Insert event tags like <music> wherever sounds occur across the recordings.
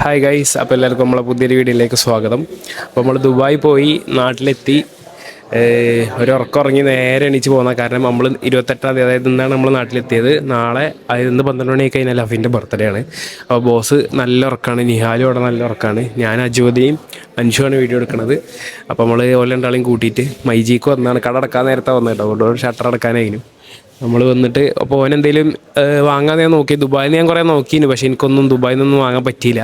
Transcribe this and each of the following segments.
Hi guys അപ്പോൾ എല്ലാവർക്കും നമ്മളെ പുതിയൊരു വീഡിയോയിലേക്ക് സ്വാഗതം. അപ്പോൾ നമ്മൾ ദുബായ് പോയി നാട്ടിലെത്തി. ഒരു ഉറക്കം ഉറങ്ങി നേരെ എണീച്ച് പോകുന്ന കാരണം നമ്മൾ ഇരുപത്തെട്ടാം തീയതി അതായത് ഇന്നാണ് നമ്മൾ നാട്ടിലെത്തിയത്. നാളെ അതായത് ഇന്ന് പന്ത്രണ്ട് മണി കഴിഞ്ഞാൽ അഫിന്റെ ബർത്ത്ഡേ ആണ്. അപ്പോൾ ബോസ് നല്ല ഉറക്കമാണ് നിഹാലും അവിടെ നല്ല ഉറക്കമാണ് ഞാൻ അജോതിയും അൻഷുവാണ് വീഡിയോ എടുക്കുന്നത് അപ്പോൾ നമ്മൾ ഓല രണ്ടാളെയും കൂട്ടിയിട്ട് മൈജിക്ക് വന്നാണ്. കട അടക്കാൻ നേരത്തെ അതുകൊണ്ട് ഷട്ടർ അടക്കാനായിരുന്നു. നമ്മൾ വന്നിട്ട് അപ്പോൾ ഓൻ എന്തെങ്കിലും വാങ്ങാൻ ഞാൻ നോക്കി. ദുബായിൽ ഞാൻ കുറേ നോക്കിയിരുന്നു പക്ഷേ എനിക്കൊന്നും ദുബായിൽ നിന്നൊന്നും വാങ്ങാൻ പറ്റിയില്ല.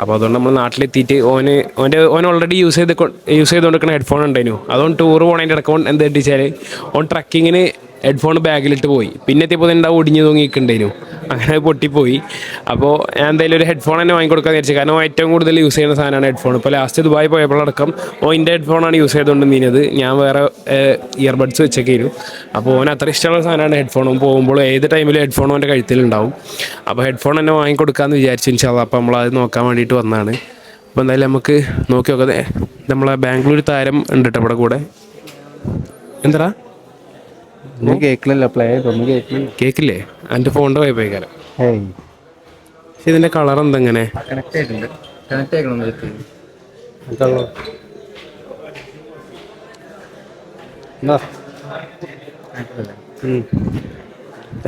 അപ്പോൾ അതുകൊണ്ട് നമ്മൾ നാട്ടിലെത്തിയിട്ട് ഓന് ഓന്റെ ഓൻ ഓൾറെഡി യൂസ് ചെയ്ത് യൂസ് ചെയ്തുകൊണ്ടിരിക്കുന്ന ഹെഡ്ഫോൺ ഉണ്ടായിരുന്നു അതുകൊണ്ട് ടൂർ പോണതിന്റെ ഇടയ്ക്ക് ഓൺ എന്താ വെച്ചാൽ ഓൺ ട്രക്കിങ്ങിന് ഹെഡ്ഫോൺ ബാഗിലിട്ട് പോയി. പിന്നെ എത്തിയപ്പോൾ എന്താ ഒടിഞ്ഞു തൂങ്ങിയിട്ടുണ്ടായിരുന്നു അങ്ങനെ അത് പൊട്ടിപ്പോയി. അപ്പോൾ ഞാൻ എന്തായാലും ഒരു ഹെഡ്ഫോൺ തന്നെ വാങ്ങിക്കൊടുക്കാൻ വിചാരിച്ചു. കാരണം ഏറ്റവും കൂടുതൽ യൂസ് ചെയ്യുന്ന സാധനമാണ് ഹെഡ്ഫോൺ ഇപ്പോൾ ലാസ്റ്റ് ദുബായി പോയപ്പോഴടക്കം ഓ എന്റെ ഹെഡ്ഫോണാണ് യൂസ് ചെയ്തുകൊണ്ട് നീനത് ഞാൻ വേറെ ഇയർബഡ്സ് വെച്ചൊക്കെ ഇരുന്നു അപ്പോൾ ഓൻ അത്ര ഇഷ്ടമുള്ള സാധനമാണ് ഹെഡ്ഫോണും പോകുമ്പോൾ ഏത് ടൈമിലും ഹെഡ്ഫോണും എന്റെ കഴുത്തിലുണ്ടാവും. അപ്പോൾ ഹെഡ്ഫോൺ തന്നെ വാങ്ങിക്കൊടുക്കാമെന്ന് വിചാരിച്ചു ഇൻഷാല്ല അപ്പോൾ നമ്മളത് നോക്കാൻ വേണ്ടിയിട്ട് വന്നതാണ്. അപ്പോൾ എന്തായാലും നമുക്ക് നോക്കി നോക്കാം. നമ്മളെ ബാംഗ്ലൂർ താരം ഉണ്ട് കേട്ടോ ഇവിടെ കൂടെ. എന്താ പ്ലേ ഒന്നും കേക്കില്ല കേക്കില്ലേ? എന്റെ ഫോണിന്റെ വൈബായിക്കാരം ഹേയ് പക്ഷെ ഇതിന്റെ കളർ എന്തെങ്ങനെ കണക്ട് ആയിട്ടുണ്ട് കണക്ട് ആക്കണം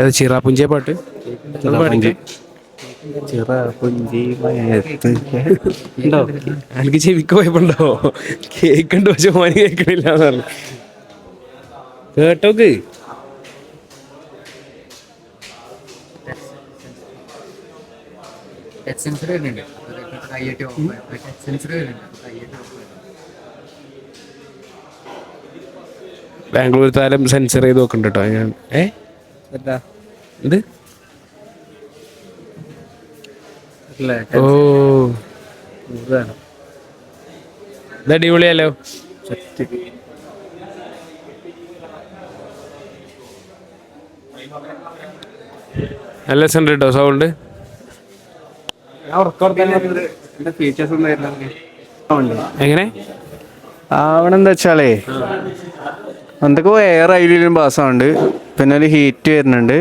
ഏത് ചിറാപ്പുഞ്ചിയ പാട്ട്? അത് മയത്ത്. ഉണ്ടോ? എനിക്ക് ചെവിക്ക് പോയപ്പോണ്ടോ? കേക്കുണ്ട് പക്ഷെ മോന് കേക്കണില്ല പറഞ്ഞു. കേട്ടോക്ക്. ടച്ച് സെൻസർ വരുന്നുണ്ട്. കൈയ്യട്ടി ടച്ച് സെൻസർ വരുന്നുണ്ട്. കൈയ്യട്ടി ബാംഗ്ലൂർ താരം സെൻസർ ചെയ്ത് നോക്കുന്നുണ്ട് കേട്ടോ ഞാൻ ഏ? എന്താ? ഇത് ഓ. ഇത് അടിപൊളിയല്ലോ? നല്ല സെന്റർ കേട്ടോ സൗണ്ട്? എന്താ? ഫീച്ചേഴ്സ് എന്താ എങ്ങനെ? ആവണെന്ന് വെച്ചാലേ എന്തൊക്കെ എയർ അതിലും പാസ്സാവുണ്ട് പിന്നെ ഒരു ഹീറ്റ് വരുന്നുണ്ട്.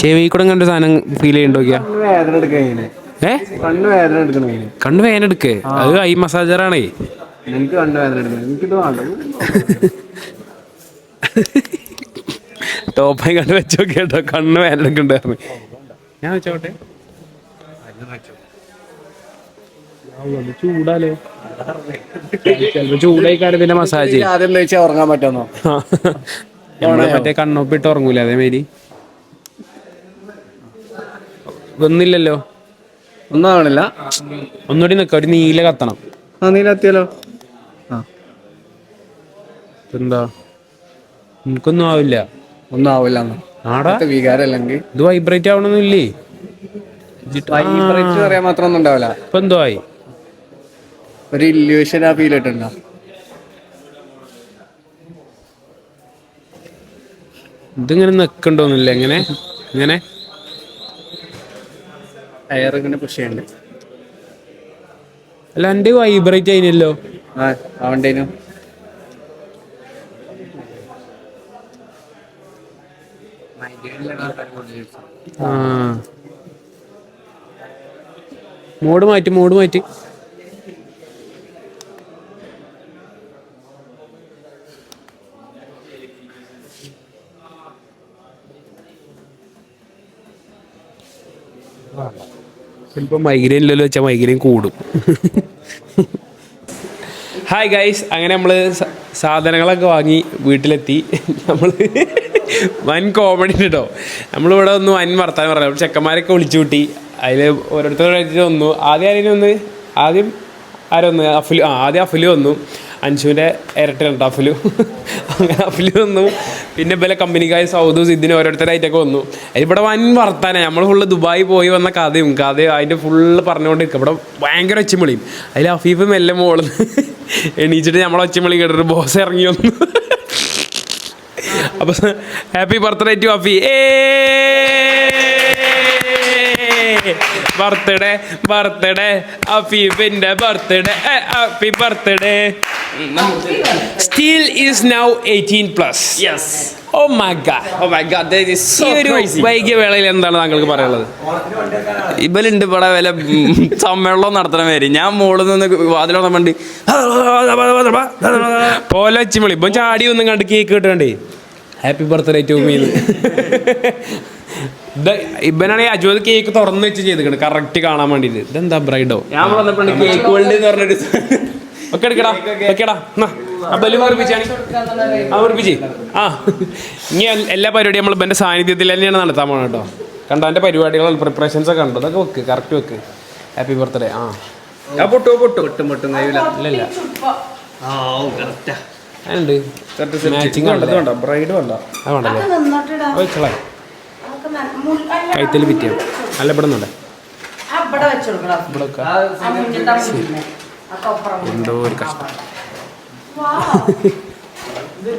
ചെവി കൂടെ കണ്ട സാധനം ഫീൽ ചെയ്യണ്ടോ കണ്ണു കണ്ണ് വേദന എടുക്കണേ ഏ? കണ്ണ് വേദന എടുക്കണേ കണ്ണ് എടുക്കേ. അത് ഐ മസാജറാണേ എനിക്ക് കണ്ണ് വേദന എടുക്കണം. എനിക്കിത് വേണ്ട. <laughs> ടോപ്പായി കണ്ട് വെച്ച് കണ്ണു വേദന എടുക്കണ്ടായിരുന്നു ഞാൻ വെച്ചോട്ടെ. ചൂടാലേ. ചിലപ്പോ ചൂടായി കാര്യം പിന്നെ മസാജ് ആദ്യം വെച്ചാൽ ഉറങ്ങാൻ നമ്മൾ മറ്റേ കണ്ണൊപ്പിട്ട് ഉറങ്ങൂല അതേമാതിരി? ഒന്നില്ലല്ലോ? ഒന്നും ആവണില്ല. ഒന്നുകൂടി നിക്ക ഒരു നീല കത്തണം. ആ നീല എത്തിയല്ലോ എന്താ എനിക്കൊന്നും ആവില്ല. ഒന്നും ആവില്ല. ആടാ. വികാരം അല്ലെങ്കിൽ ഇത് വൈബ്രേറ്റ് ആവണമെന്നില്ലേ വൈബ്രേറ്റ് പറയാൻ മാത്രം ഒന്നും ഉണ്ടാവില്ല. ഇപ്പൊ എന്തോ ആയി? ഒരു ഇല്യൂഷൻ ആ ഫീൽ ഇട്ടുണ്ടോ ഇതിങ്ങനെ നിക്കണ്ടോന്നില്ല എങ്ങനെ? ഇങ്ങനെ ടയർ ഇങ്ങനെ പുഷ് ചെയ്യണ്ട്. അല്ല എന്റെ വൈബ്രേറ്റ് ആയിനല്ലോ. ആ അവണ്ടേനും ആ. മോഡ് മാറ്റി മോഡ് മാറ്റി. ചിലപ്പോൾ മൈഗ്രെയിൻ ഇല്ലല്ലോ വെച്ചാൽ മൈഗ്രെയിൻ കൂടും. ഹായ് ഗൈസ് അങ്ങനെ നമ്മൾ സാധനങ്ങളൊക്കെ വാങ്ങി വീട്ടിലെത്തി. നമ്മൾ വൻ കോമഡി കേട്ടോ നമ്മളിവിടെ ഒന്ന് വൻ വർത്താനം പറഞ്ഞു ചെക്കന്മാരൊക്കെ വിളിച്ചു കൂട്ടി. അതിൽ ഓരോരുത്തരോട് വന്നു ആദ്യം ആരെങ്കിലും ഒന്ന് ആദ്യം ആരൊന്ന് അഫുൽ ആ ആദ്യം അഫുൽ വന്നു. അൻഷുവിന്റെ ഇരട്ടലുണ്ട് അഫിലു അങ്ങനെ അഫിലു വന്നു. പിന്നെ ഇവലെ കമ്പനിക്കായ സൗദു സിദ്ദിന് ഓരോരുത്തരായിട്ടൊക്കെ വന്നു. ഇവിടെ വൻ വർത്താനം. നമ്മൾ ഫുള്ള് ദുബായി പോയി വന്ന കഥയും കഥയും അതിന്റെ ഫുള്ള് പറഞ്ഞുകൊണ്ടിരിക്കും. ഇവിടെ ഭയങ്കര ഒച്ചമിളിയും. അതിൽ അഫീഫ് മെല്ലെ മോൾ എണീച്ചിട്ട് നമ്മളെ ഒച്ചമിളി കേട്ടിട്ട് ബോസ് ഇറങ്ങി വന്നു. അപ്പം happy birthday to Afi. Birthday birthday അഫീബിന്റെ birthday happy birthday. Still is now eighteen plus yes oh my God oh my is so. വൈകിയ വേളയിൽ എന്താണ് താങ്കൾക്ക് പറയാനുള്ളത്? ഇവലുണ്ട് ഇവിടെ വില സമ്മേളനം നടത്തണ പേര് ഞാൻ മുകളിൽ നിന്ന് വാതിലോടാൻ വണ്ടി പോലെ വെച്ച് ഇപ്പം ചാടി ഒന്നും കണ്ട് കേക്ക് കിട്ടണ്ടേ? ഹാപ്പി ബർത്ത്ഡേ ടു മീ ഇവനാണെങ്കിൽ അജോത് കേക്ക് തുറന്ന് വെച്ച് ചെയ്തിട്ടുണ്ട് കറക്റ്റ് കാണാൻ വേണ്ടിട്ട് ഇതെന്താ ബ്രൈഡോ ഞാൻ വന്നപ്പോണ്ട് കേക്ക് വേൾഡ് എന്ന് പറഞ്ഞൊരു ഒക്കെ എടുക്കടാ ഒക്കെടാ എന്നാ, ആ ബലൂൺ ഉറപ്പിച്ചാണ് ആ ഉറപ്പിച്ച് ആ. ഇനി എല്ലാ പരിപാടിയും നമ്മൾ ഇവന്റെ സാന്നിധ്യത്തിൽ തന്നെയാണ് നടത്താൻ പോകണം കേട്ടോ. കണ്ടോ എന്റെ പരിപാടികൾ പ്രിപ്പറേഷൻസ് ഒക്കെ ഉണ്ടോ അതൊക്കെ വെക്ക് കറക്റ്റ് വെക്ക്. ഹാപ്പി ബർത്ത്ഡേ ആ. ആ പൊട്ടു പൊട്ടു. പൊട്ടും പൊട്ടും കഴിയില്ല ഇല്ലല്ല. അതുണ്ട് മാച്ചിങ് ഉണ്ടല്ലോ? ബ്രൈഡും അല്ല അത് വേണ്ടല്ലോ. വെച്ചോളെ. കൈത്തൽ പിറ്റിയോ? അല്ല ഇവിടെ കൊപ്പറം എന്തോ ഒരു കഷ്ടം.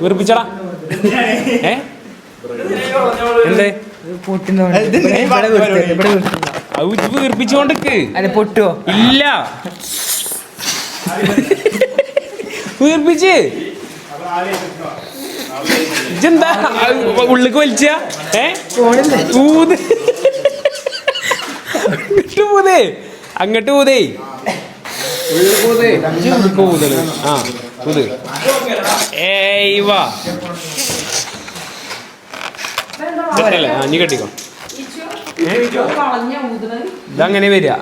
വെറുപ്പിച്ചടാ. ഏ? എന്തേ? വീർപ്പിച്ചോണ്ടിക്ക് പൊട്ടുവോ? ഇല്ല. <laughs> വീർപ്പിച്ച് ഇജെന്താ ഉള്ളിക്ക് വലിച്ച? ഏ? പോതേ അങ്ങോട്ട് പോതേ ആ ഏയ് വാ. നീ കെട്ടിക്കോ. ഇതങ്ങനെ വരിക.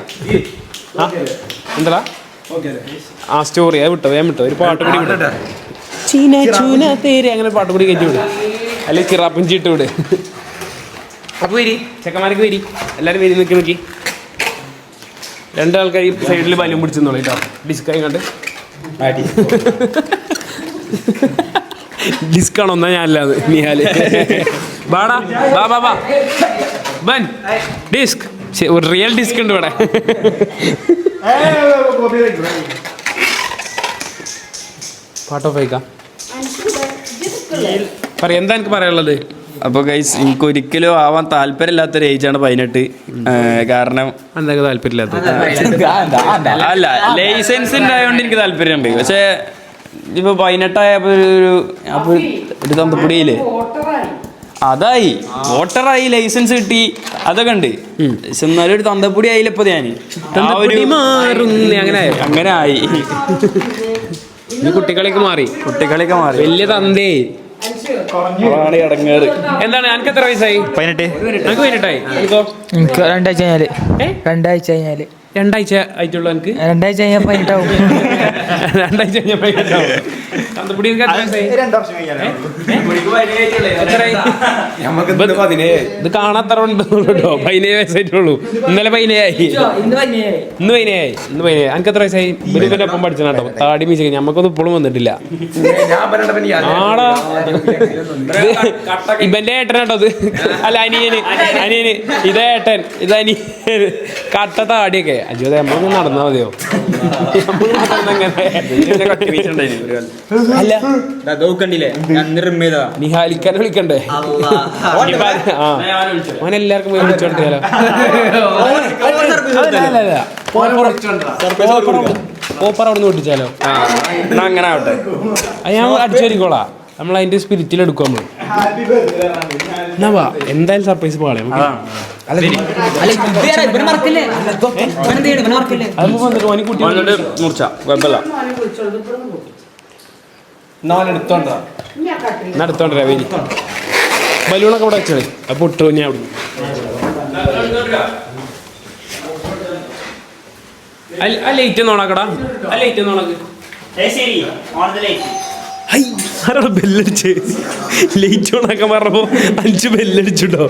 എന്താ ആ സ്റ്റോറി വിട്ടോ ഞാൻ വിട്ടോ. ഒരു പാട്ട് കൂടി വിട്ടോ. ചീന ചൂന തേര് അങ്ങനെ പാട്ട് കൂടി കയറ്റി വിടും അല്ലെങ്കിൽ ചിറാപ്പും ചീട്ട് വിട് അപ്പൊ വരി ചെക്കന്മാർക്ക് വരി എല്ലാരും വരി നിൽക്കി നോക്കി രണ്ടാൾക്കാർ ഈ സൈഡിൽ ബലൂൺ പിടിച്ചെന്നോളൂ കേട്ടോ ഡിസ്ക് കണ്ട് ഡിസ്ക് ആണോ ഒന്നാ ഞാനല്ലാതെ നിഹാൽ ബാടാ ബാ ബാ ബാ ബൻ ഡിസ്ക് ഒരു റിയൽ ഡിസ്ക് ഉണ്ട് ഇവിടെ പാട്ടോ ഫൈക്കാം പറ എന്താ എനിക്ക് പറയാനുള്ളത്? അപ്പൊ ഗൈസ് എനിക്ക് ഒരിക്കലും ആവാൻ താല്പര്യമില്ലാത്തൊരു ഏജാണ് പതിനെട്ട്. കാരണം എന്താ താല്പര്യമില്ലാത്തത് അല്ല ലൈസൻസ് ഉണ്ടായതുകൊണ്ട് എനിക്ക് താല്പര്യമുണ്ട്. പക്ഷേ ഇപ്പൊ പതിനെട്ടായപ്പോ ഒരു അപ്പൊ ഒരു തന്തപ്പൊടിയില്ലേ? അതായി. വോട്ടറായി ലൈസൻസ് കിട്ടി. അതൊക്കെ ഉണ്ട്. പക്ഷെ എന്നാലും ഒരു തന്തപ്പൊടി ആയില്ല ഇപ്പൊ ഞാൻ അങ്ങനെ ആയോ? അങ്ങനെ കുട്ടികളിക്ക് കുട്ടികളേക്ക് മാറി. കുട്ടികളെയൊക്കെ മാറി. വലിയ തന്തേ. അതാണ് ഇടങ്ങേറ്. എന്താണ്? എനിക്ക് എത്ര വയസ്സായി? പതിനെട്ട്. എനിക്ക് പതിനെട്ടായി? എനിക്കോ എനിക്ക് രണ്ടാഴ്ച കഴിഞ്ഞാൽ? രണ്ടാഴ്ച കഴിഞ്ഞാൽ. രണ്ടാഴ്ച ആയിട്ടുള്ളൂ എനിക്ക് രണ്ടാഴ്ച കഴിഞ്ഞാൽ പതിനെട്ടാവും. രണ്ടാഴ്ച കഴിഞ്ഞാൽ പതിനെട്ടാവും. ഇത് കാണാത്ര കേട്ടോ പതിനേഴ് വയസ്സായിട്ടുള്ളൂ. ഇന്നലെ പതിനേഴായി. ഇന്ന് പതിനേഴ്. ഇന്ന് പതിനേഴായി. ഇന്ന് പതിനേഴ്. എനിക്ക് എത്ര വയസ്സായി? ബിരുദന്റെ ഒപ്പം പഠിച്ചു കേട്ടോ. താടി മീശ ഞമ്മക്കൊന്നും ഇപ്പോഴും വന്നിട്ടില്ല. ആടാ. ഇവന്റെ ഏട്ടനാട്ടോ ഇത്. അല്ല അനിയന്. അനിയന്. ഇതേ ഏട്ടൻ. ഇത് അനിയൻ കട്ട താടിയൊക്കെ. അയ്യോ നമ്മളൊന്നും നടന്നാ മതിയോ? <laughs> നമ്മൾ നടന്നെങ്ങനെ? അല്ല. നിഹാലിക്കാനെ വിളിക്കണ്ടേ? ഇനിയിപ്പോ അത്- ആ. ഓൻ എല്ലാവർക്കും പോയി വിളിച്ചോണ്ടിരിക്കാലോ പോപ്പർ അവിടെ നിന്ന് പൊട്ടിച്ചാലോ എന്നാ അങ്ങനെ ആവട്ടെ. ഞാൻ അടിച്ചേരിക്കോളാ നമ്മൾ അതിന്റെ സ്പിരിറ്റിൽ എടുക്കും നമ്മൾ. എന്നാ വാ എന്തായാലും സർപ്രൈസ് പോകാം അതിപ്പോ വന്നിട്ട് ഓനി കുട്ടി ഓനോട് മുറിച്ച കുഴപ്പമില്ല എന്നാ എടുത്തോണ്ടേ വേലി ബലൂണൊക്കെ ഇവിടെ വെച്ചാണ് അപ്പൊ ഇട്ടു ഞാൻ അവിടെ. ആ ലൈറ്റ് നോണാക്കടാ ആ ലൈറ്റ് ആരാണ് ബെല്ലടിച്ച് ലൈറ്റ് ഓണാക്കാൻ പറഞ്ഞപ്പോ അഞ്ച് ബെല്ലടിച്ചുട്ടോ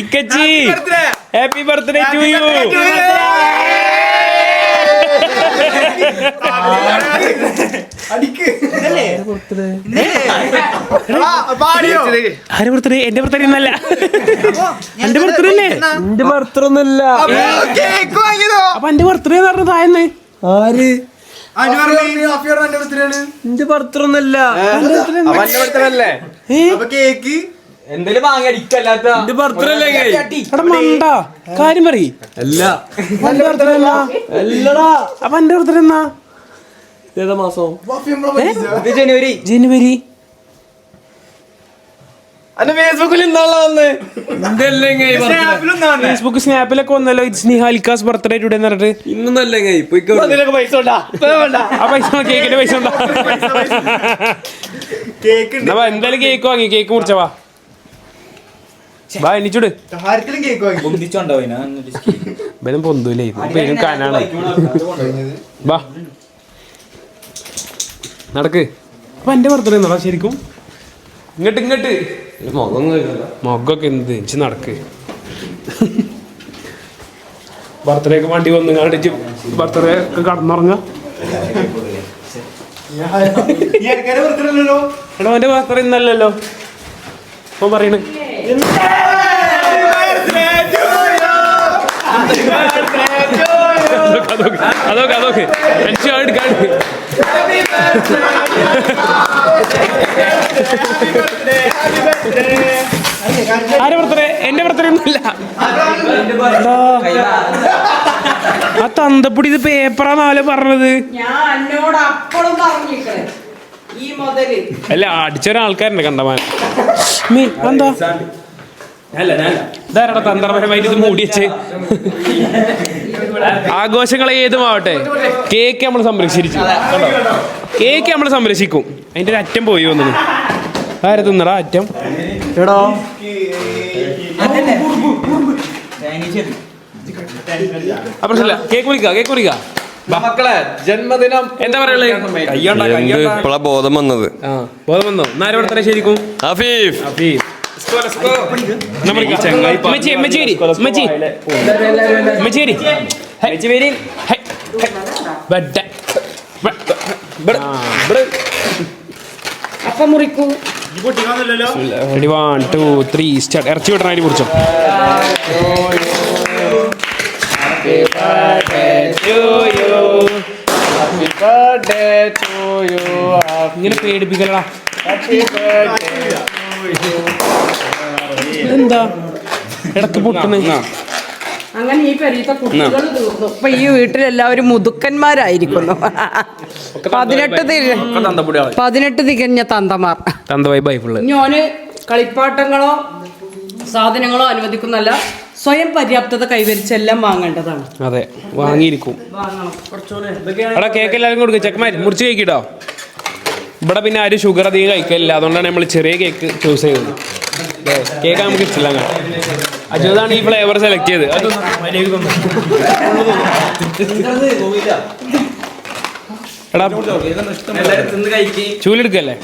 ഇക്കച്ചി ഹാപ്പി ബർത്ത്ഡേ ടു യു ആരെ ബർത്ത്ഡേ എന്റെ ബർത്ത്ഡേ ഇന്നല്ല എന്റെ ബർത്ത്ഡേ അല്ലേ എന്റെ ബർത്ത്ഡേ അപ്പൊ എന്റെ ബർത്ത്ഡേ എന്ന് പറഞ്ഞത് ആയെന്ന് ആര്? എന്റെ ബർത്ത്ഡേ ഒന്നുമില്ല. എന്തെങ്കിലും മണ്ട. കാര്യം പറയ്. അല്ല. എന്റെ എന്നാ അല്ലടാ. അപ്പൊ എന്റെ ബർത്ത്ഡേ എന്നാ? ഏതാ മാസം? ജനുവരി. ജനുവരി. ഫേസ്ബുക്ക് സ്നാപ്പിലൊക്കെ വന്നല്ലോ. ഇറ്റ്സ് നിഹാലിക്കാസ് ബർത്ത്ഡേ ടുഡേ എന്ന് പറഞ്ഞിട്ട്. പൈസ ഉണ്ടാ? ആ പൈസ കേക്കിന്റെ പൈസ ഉണ്ടോ? എന്നാ വാ, എന്തായാലും കേക്ക് വാങ്ങി. കേക്ക് മുറിച്ച ബലം പൊന്തൂലേ പേരും കാനാണ്. നടക്ക്. അപ്പൊ എന്റെ ബർത്ത്ഡേ എന്നാ ശരിക്കും? ഇങ്ങട്ട് ഇങ്ങട്ട്. മുഖമൊക്കെ എന്ത്? എനിക്ക് നടക്ക്. ബർത്ത്ഡേ ഒക്കെ വണ്ടി വന്ന് കണ്ടിച്ച് ബർത്ത്ഡേ ഒക്കെ കടന്നുറങ്ങ. എടാ എന്റെ ബർത്ത്ഡേ ഇന്നല്ലല്ലോ. അപ്പൊ പറയണ്. അതൊക്കെ അതൊക്കെ ടെൻഷൻ എടുക്കാണ്ട് ആരെ ബർത്ത്ഡേ എന്റെ ബർത്ത്ഡേ ഒന്നുമില്ല. ആ തന്തപ്പൊടി ഇത് പേപ്പറാന്നാലോ പറഞ്ഞത്? അല്ല അടിച്ചൊരാൾക്കാരുണ്ട് കണ്ടമാൻ എന്താ ഇതാരടാ തന്ത്രപരമായിട്ട് ഇത് മൂടി വെച്ച്? ആഘോഷങ്ങൾ ഏതുമാവട്ടെ? കേക്ക് നമ്മൾ സംരക്ഷിച്ചു? കേക്ക് നമ്മൾ സംരക്ഷിക്കും. അതിന്റെ ഒരു അറ്റം പോയി വന്നത് ആരെ തിന്നടാ അറ്റം? എടോ പ്രശ്നമില്ല. കേക്ക് കുറിക്ക കേക്ക് കുറിക്ക മക്കളെ ജന്മദിനം. എന്താ പറയുള്ളത് ബോധം വന്നത്? ആ ബോധം വന്നോ? എന്നാരെ ശരിക്കും? ഹഫീഫ്. അഫീ അപ്പൊ മുറിക്കൂ ready one two three start ഇറച്ചി വിടണ കുറിച്ചോ ഇങ്ങനെ പേടിപ്പിക്കലടാ എന്താ? ഇടയ്ക്ക് പൊട്ടുന്ന. അങ്ങനെ ഈ പെരീത്തെ കുട്ടികൾ തീർന്നു. ഇപ്പൊ ഈ വീട്ടിലെല്ലാവരും മുതുക്കന്മാരായിരിക്കുന്നു. പതിനെട്ട് പതിനെട്ട് തികഞ്ഞ തന്തമാർ. ഞാൻ കളിപ്പാട്ടങ്ങളോ സാധനങ്ങളോ അനുവദിക്കുന്നല്ല. സ്വയം പര്യാപ്തത കൈവരിച്ച് എല്ലാം വാങ്ങേണ്ടതാണ്. അതെ വാങ്ങിയിരിക്കും. കേക്ക് എല്ലാവരും കൊടുക്കും. ചെക്കന്മാർ മുറിച്ച് കേക്കിട്ടോ ഇവിടെ പിന്നെ ആരും ഷുഗർ അധികം കഴിക്കലില്ല. അതുകൊണ്ടാണ് നമ്മൾ ചെറിയ കേക്ക് ചൂസ് ചെയ്തത്. കേക്ക് നമുക്ക് ഇഷ്ടമില്ല അജുതാണ് ഈ ഫ്ലേവർ സെലക്ട് ചെയ്ത് എടാ ചൂലെടുക്കല്ലേ?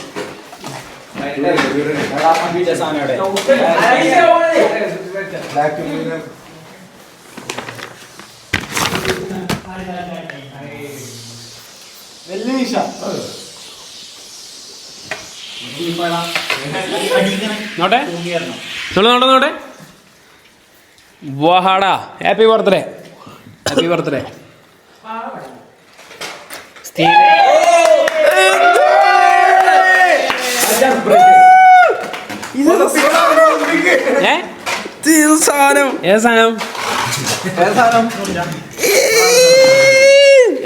നോട്ടെ? നോട്ടെ നോട്ടെ നോട്ടെ. വഹാടാ. ഹാപ്പി ബർത്ത്ഡേ ഹാപ്പി ബർത്ത്ഡേ ഏ? സാധനം? ഏത് സാധനം?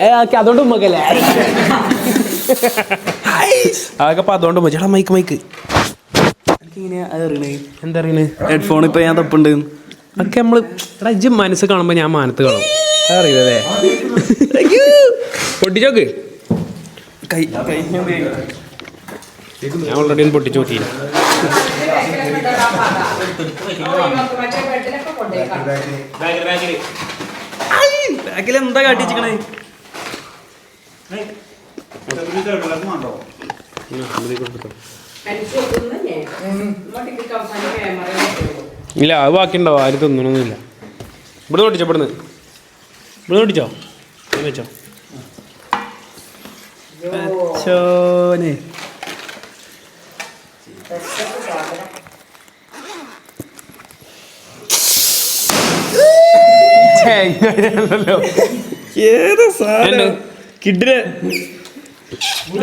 ഏ ആക്കി അതുകൊണ്ട് ഉമ്മക്കല്ലേ? <laughs> അതൊക്കെ അപ്പൊ അതുകൊണ്ട് ചേട്ടാ മൈക്ക് മൈക്ക് എന്താ അറിയണേ? ഹെഡ്ഫോൺ ഇപ്പൊ ഞാൻ തപ്പുണ്ട്. അതൊക്കെ നമ്മൾ എടാ ഇജ്ജ് മനസ്സ് കാണുമ്പോ ഞാൻ മാനത്ത് കാണും. അതറിയില്ലേ പൊട്ടിച്ചോക്ക്. കൈ ഞാൻ ഓൾറെഡി ഒന്ന് പൊട്ടിച്ചു നോക്കി ബാക്കിൽ എന്താ കാട്ടിച്ചിക്കണേ ഇല്ല അത് ബാക്കിയുണ്ടോ? ആരും തിന്നണമൊന്നുമില്ല ഇവിടെ ഓടിച്ചോ ഇവിടുന്ന്? ഇവിടെ നിന്ന് ഇവിടെ വെച്ചോ. ചോനെ ഏത് സാധനം? കിഡിന്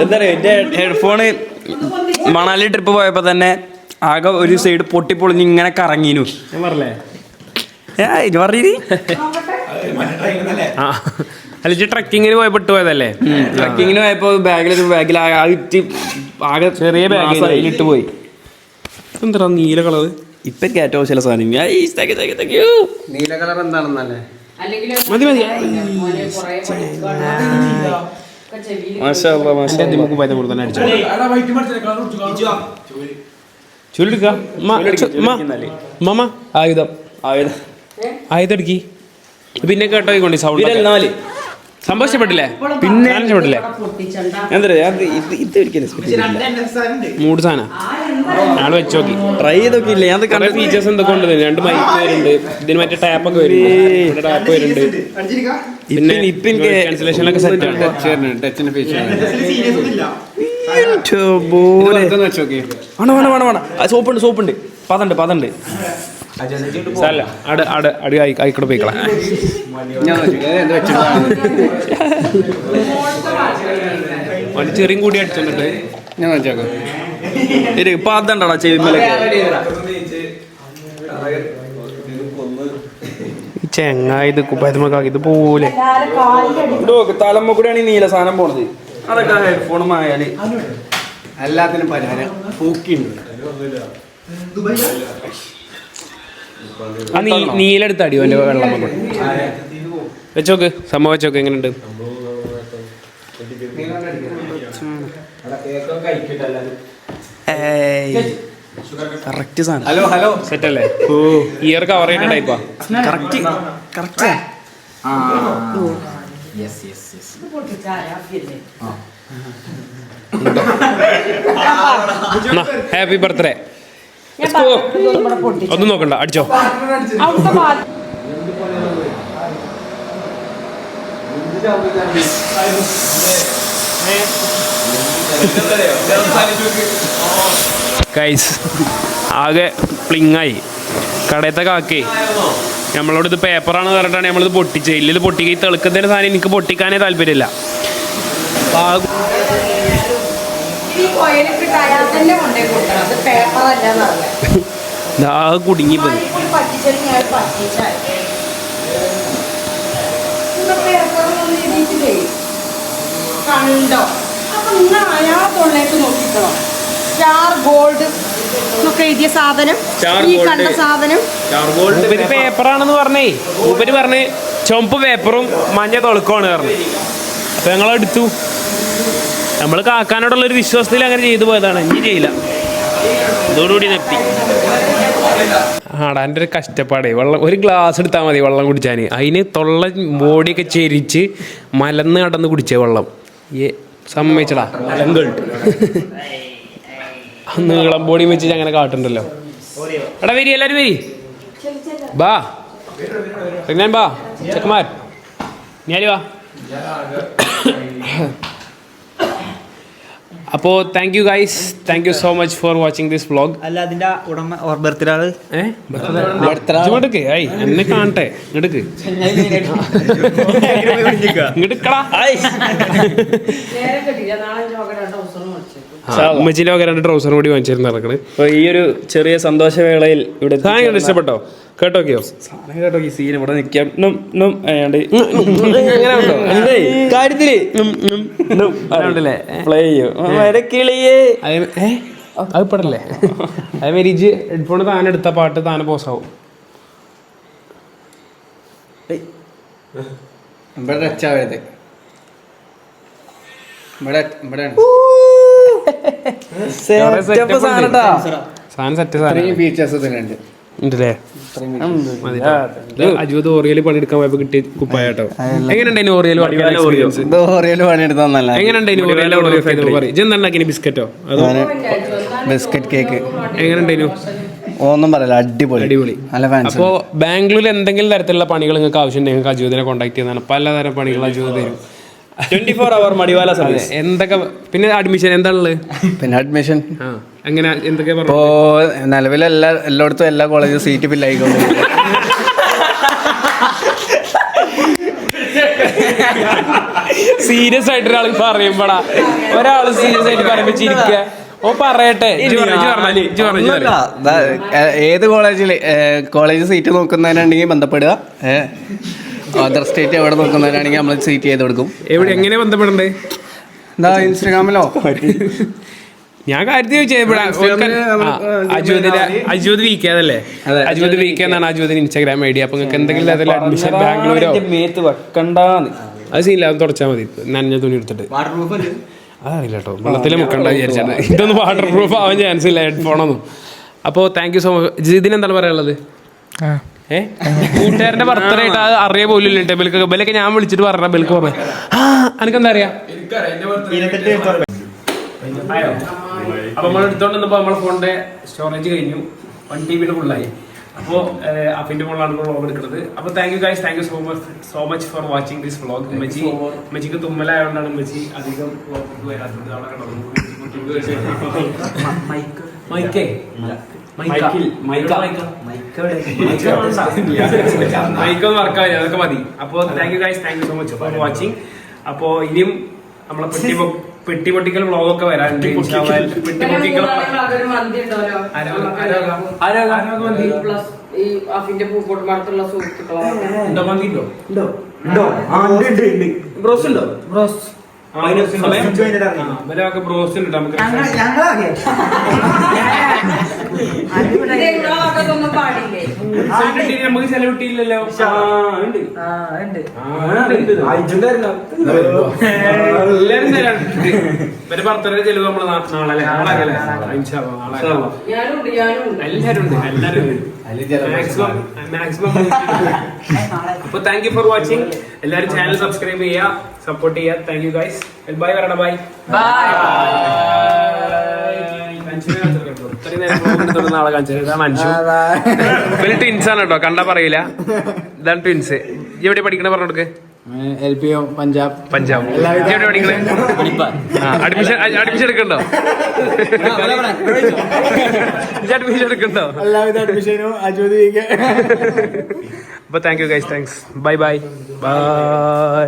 എന്താ എന്റെ ഹെഡ്ഫോണ് മണാലി ട്രിപ്പ് പോയപ്പോ തന്നെ ആകെ ഒരു സൈഡ് പൊട്ടിപ്പൊളിഞ്ഞ് ഇങ്ങനെ കറങ്ങിനു. ഞാൻ പറഞ്ഞേ ഇത് ആ. അല്ല ട്രക്കിങ്ങിന് ട്രക്കിങ്ങിന് പോയി പെട്ടുപോയതല്ലേ ട്രക്കിങ്ങിന് പോയപ്പോ ബാഗിൽ ബാഗിൽ ആകെ ആകെ ചെറിയ ബാഗ്. ഇട്ട് പോയി. എന്താ നീല കളർ ഇപ്പൊ കേറ്റോ ചില സാധനം. നീല കളർ എന്താണെന്നല്ലേ? മതി മതി. ആയുധം. ആയുധം. ആയുധം എടുക്കി പിന്നെ കേട്ടോ സൗണ്ട് നാല്. സന്തോഷപ്പെട്ടില്ലേ? പിന്നെ ഒരിക്കലും മൂട് സാധനം. വെച്ചോക്കി വെച്ച് നോക്കി. ട്രൈ ചെയ്തൊക്കെ ഇല്ല. ഞാൻ കണ്ട ഫീച്ചേഴ്സ് എന്തൊക്കെ ഉണ്ട്. രണ്ട് മൈക്ക് വരുന്നുണ്ട്. ഇതിന് മറ്റേ ടാപ്പ് ഒക്കെ വരുന്നുണ്ട്. ടാപ്പ് വരുന്നുണ്ട്. പിന്നെ ഇപ്പൊ എനിക്ക് സെറ്റ് ആണ്? ടച്ചിന് ഫീച്ചർ വെച്ച് നോക്കി വേണം വേണം വേണം വേണം. സോപ്പുണ്ട് സോപ്പുണ്ട്. പതണ്ട് പതണ്ട്. അല്ല അട് അട് അടി ആയി ആയിക്കോട്ടെ പോയിക്കളാ. ഞാൻ ചെറിയും കൂടി അടിച്ചോണ്ടിട്ട്. ഞാൻ നോക്കിയാക്കോ ഇത് പതുണ്ടടാ ചെവിമലൊക്കെ. ചെങ്ങായി ഇത് കുപ്പായത്തുമ്മക്കാക്കി ഇത് പോലെ. തലമ്മ കൂടെയാണ് ഈ നീല സാധനം പോണത്. അതൊക്കെ ഹെഡ്ഫോണും ആയാൽ എല്ലാത്തിനും പരിഹാരം പൂക്കിണ്ട്. ആ നീ നീലെടുത്ത് അടിയോ എന്റെ വെള്ളം കൊണ്ട് വെച്ചോക്ക് സംഭവം വെച്ചോക്ക് എങ്ങനെയുണ്ട്? കറക്റ്റ് സാധനം. ഹലോ ഹലോ സെറ്റ് അല്ലേ ഓ. ഇയർ കവർ ചെയ്യുന്ന ടൈപ്പാ കറക്റ്റ് കറക്റ്റ് ഇത് പൊട്ടിച്ചാരാ? പിന്നെ. Happy birthday. ഒന്നും നോക്കണ്ട. അടിച്ചോ. <laughs> <laughs> ഭാഗത്ത് ഗൈസ് ആകെ പ്ലിങ്ങായി കടയത്തെ കാക്കേ നമ്മളോട് ഇത് പേപ്പറാണ് പറഞ്ഞിട്ടാണ് നമ്മളിത് പൊട്ടിച്ചത്. ഇല്ല ഇത് പൊട്ടിക്കുക ഈ തെളുക്കത്തിന്റെ സാധനം എനിക്ക് പൊട്ടിക്കാനേ താല്പര്യമില്ല. കുടുങ്ങി ആ ഈ കോയിലിട്ട് അയാൾ തന്നെ കൊണ്ടേ കൊടുക്കണം. അത് പേപ്പർ അല്ലാന്ന് അറിയാം ദാ കുടുങ്ങിപ്പോയി. പറ്റിച്ചെങ്കിൽ അയാൾ പറ്റിച്ചാൽ പേപ്പറൊന്നും എഴുതിയിട്ടില്ലേ? കണ്ടോ? അപ്പൊ നിങ്ങൾ അയാളെ തൊള്ളേക്ക് നോക്കിക്കണോ? സ്റ്റാർ ഗോൾഡ് എന്നൊക്കെ എഴുതിയ സാധനം. ഈ. കണ്ട സാധനം. മൂപ്പര് പേപ്പറാണെന്ന് പറഞ്ഞേ. ഉപരി പറഞ്ഞ് ചുമപ്പ് പേപ്പറും മഞ്ഞ തൊളുക്കമാണ് പറഞ്ഞു. അപ്പൊ ഞങ്ങൾ എടുത്തു. നമ്മൾ കാക്കാനോടുള്ള ഒരു വിശ്വാസത്തിൽ അങ്ങനെ ചെയ്തു പോയതാണ്. ഇനി ചെയ്യില്ല. ഇതോടുകൂടി നിർത്തി. ആടാന്റെ ഒരു കഷ്ടപ്പാടേ. വെള്ളം ഒരു ഗ്ലാസ് എടുത്താൽ മതി വെള്ളം കുടിച്ചാൽ അതിന് തൊള്ള ബോഡിയൊക്കെ ചെരിച്ച് മലന്ന് കടന്ന് കുടിച്ചേ വെള്ളം. ഏ സമ്മതിച്ചടാ. മലങ്കൾ നീളം ബോഡി വെച്ചിട്ട് അങ്ങനെ കാട്ടുണ്ടല്ലോ എടാ വരി എല്ലാരും വരി. ബാ. പ്രഗ്നാൻ ബാ. ചെക്കന്മാർ. ഞാനി വാ. അപ്പോൾ thank you guys thank you so much for watching this vlog അല്ല അതിന്റെ ഉടമ ബർത്ത്ഡേ ആൾ? ഇങ്ങോട്ടേക്ക്. ഐ എന്നെ കാണട്ടെ. ഇങ്ങോട്ടേക്ക്. ഇങ്ങോട്ട് കിട്ടില്ല രണ്ട് ട്രൗസർ കൂടി വാങ്ങിച്ചിരുന്നു നടക്കണ്. അപ്പൊ ഈ ഒരു ചെറിയ സന്തോഷവേളയിൽ ഇവിടെ സാധനം കണ്ട്? ഇഷ്ടപ്പെട്ടോ? കേട്ടോക്കിയോ? സാധനം കേട്ടോ ഈ സീൻ ഇവിടെ നിൽക്കാം. കാര്യത്തിൽ. പ്ലേ ചെയ്യും. വരക്കിളിയേ അത് ഏ? അത് പെടല്ലേ അതേമാതിരി ഇജ് ഹെഡ്ഫോൺ താനെ എടുത്ത പാട്ട് താനെ പോസാവും ഇവിടെ ടച്ചാവരുത് ഇവിടെ ഇവിടെയാണ്. അജുത് ഓറിയൽ പണിയെടുക്കാൻ പോയപ്പോ കിട്ടിയ കുപ്പായാട്ടോ എങ്ങനെയുണ്ടായിരുന്നു ഓറിയൽ എക്സ്പീരിയൻസ് ഇത് ഓറിയൽ പണിയെടുത്തന്നല്ല എങ്ങനെയുണ്ടായിരുന്നു ഓറിയൽ ഓറിയൽ ഇജ് എന്താക്കി ബിസ്ക്കറ്റോ? അതോ ബിസ്ക്കറ്റ് കേക്ക് എങ്ങനെയുണ്ടായിരുന്നു ഒന്നും പറയല അടിപൊളി. അടിപൊളി. നല്ല ഫാൻസ് അപ്പോൾ ബാംഗ്ലൂരിൽ എന്തെങ്കിലും തരത്തിലുള്ള പണികൾ നിങ്ങൾക്ക് ആവശ്യമുണ്ടെങ്കിൽ നിങ്ങൾക്ക് അജൂതിനെ കോൺടാക്ട് ചെയ്യുന്നതാണ് പലതരം പണികൾ അജൂത് തരും. Twenty four hour Madiwala service എന്തൊക്കെ പിന്നെ അഡ്മിഷൻ എന്താണുള്ളത്? പിന്നെ അഡ്മിഷൻ അങ്ങനെ എന്തൊക്കെ ഇപ്പോ നിലവിൽ എല്ലാ എല്ലായിടത്തും എല്ലാ കോളേജും സീറ്റ് ഫില്ല് ആയിക്കൊണ്ട് സീരിയസ് ആയിട്ട് ഒരാൾ പറയുമ്പോടാ. ഒരാൾ സീരിയസ് ആയിട്ട് പറയുമ്പോ ചിരിക്കുക ഓ പറയട്ടെ. ഏത് കോളേജിൽ കോളേജ് സീറ്റ് നോക്കുന്നതിനുണ്ടെങ്കിൽ ബന്ധപ്പെടുക. അതർ സ്റ്റേറ്റ് എവിടെ നോക്കുന്നവരാണെങ്കിൽ നമ്മൾ സീറ്റ് ചെയ്ത് കൊടുക്കും. എവിടെ എങ്ങനെ ബന്ധപ്പെടണ്ടേ? എന്താ ഇൻസ്റ്റാഗ്രാമിലോ? ഞാൻ കാര്യത്തിൽ അജ്വത് ഇവിടെ അജുദിന്റെ അജുദ് വീക്കാതല്ലേ അതെ. അജുദ് വീക്ക എന്നാണ് അജുദിന് ഇൻസ്റ്റാഗ്രാം ഐ ഡി. അപ്പൊ നിങ്ങൾക്ക് എന്തെങ്കിലും അതിൽ അഡ്മിഷൻ ബാംഗ്ലൂരോ? മേത്ത് വെക്കണ്ടാന്ന് അത് അത് തുടച്ചാൽ മതി. നനഞ്ഞ തുണി എടുത്തിട്ട്. അതറിയില്ല കേട്ടോ. വെള്ളത്തിൽ മുക്കണ്ട വിചാരിച്ചാണ്. ഇതൊന്നും വാട്ടർ പ്രൂഫ് ആവാൻ ചാൻസ് ഇല്ല ഹെഡ്ഫോണൊന്നും അപ്പോൾ താങ്ക് യു സോ മച്ച് ഇതിന് എന്താണ് പറയാനുള്ളത്? ഏ കൂട്ടുകാരന്റെ ബർത്ത്ഡേ ആയിട്ട് അറിയ പോലും ഇല്ല ബെൽക്ക് ബെല്ലൊക്കെ ഞാൻ വിളിച്ചിട്ട് പറഞ്ഞ ബെൽക്ക് പറഞ്ഞു ആ എനിക്കെന്താ അറിയാം അപ്പൊ നമ്മൾ എടുത്തോണ്ട് വന്നപ്പോ നമ്മളെ ഫോണിന്റെ സ്റ്റോറേജ് കഴിഞ്ഞു വൺ ടി ബിയുടെ ഫുള്ളായി അപ്പോൾ അപ്പിന്റെ മുകളിലാണ് വ്ളോഗ് എടുക്കുന്നത് അപ്പോൾ thank you guys thank you so much so much for watching this vlog ഉമ്മച്ചി ഉമ്മച്ചിക്ക് തുമ്മലായതുകൊണ്ടാണ് ഉമ്മച്ചി അധികം വ്ളോഗ് വരാത്തത് അവിടെ കിടന്നു മൈക്കേ മൈക്കൊന്നും വർക്കാവില്ല അതൊക്കെ മതി. അപ്പോ thank you guys thank you so much for watching അപ്പോ ഇനിയും നമ്മളെ പെട്ടി പെട്ടി പൊട്ടിക്കൽ വ്ളോഗൊക്കെ വരാനുണ്ട് ഇൻഷാ അല്ലാ. പെട്ടി പൊട്ടിക്കൽ പൂക്കോട്ടുമാടത്തുള്ള ബ്രോസ് ഉണ്ടോ? ബ്രോസ്. ആ, <laughs> നിങ്ങളൊന്നും പാടില്ലേ നമുക്ക് ചെലവ്. എല്ലാരും തരാം ഇവർ നമ്മൾ നാളെ. ഞാനുണ്ട് ഞാനുണ്ട്. എല്ലാരും ഉണ്ട് എല്ലാരും ഉണ്ട്. മാക്സിമം മാക്സിമം അപ്പൊ താങ്ക് യു ഫോർ വാച്ചിങ് എല്ലാരും ചാനൽ സബ്സ്ക്രൈബ് ചെയ്യുക സപ്പോർട്ട് ചെയ്യുക. താങ്ക് യു ഗൈസ് ബൈ പറയണ ബൈ ഇത്രയും കാണിച്ചത് ഇവർ ട്വിൻസ് ആണ് കേട്ടോ. കണ്ടാ പറയില്ല. ഇതാണ് ട്വിൻസ് എവിടെ പഠിക്കണ പറഞ്ഞു കൊടുക്ക്? L P O Punjab. Punjab. ഇജ്ജ് എവിടെ പഠിക്കണേ? അഡ്മിഷൻ അഡ്മിഷൻ എടുക്കണ്ടോ? അഡ്മിഷൻ എടുക്കണ്ടോ? എല്ലാവിധ അഡ്മിഷനും അജോദിക്ക് അപ്പൊ thank you guys thanks bye bye bye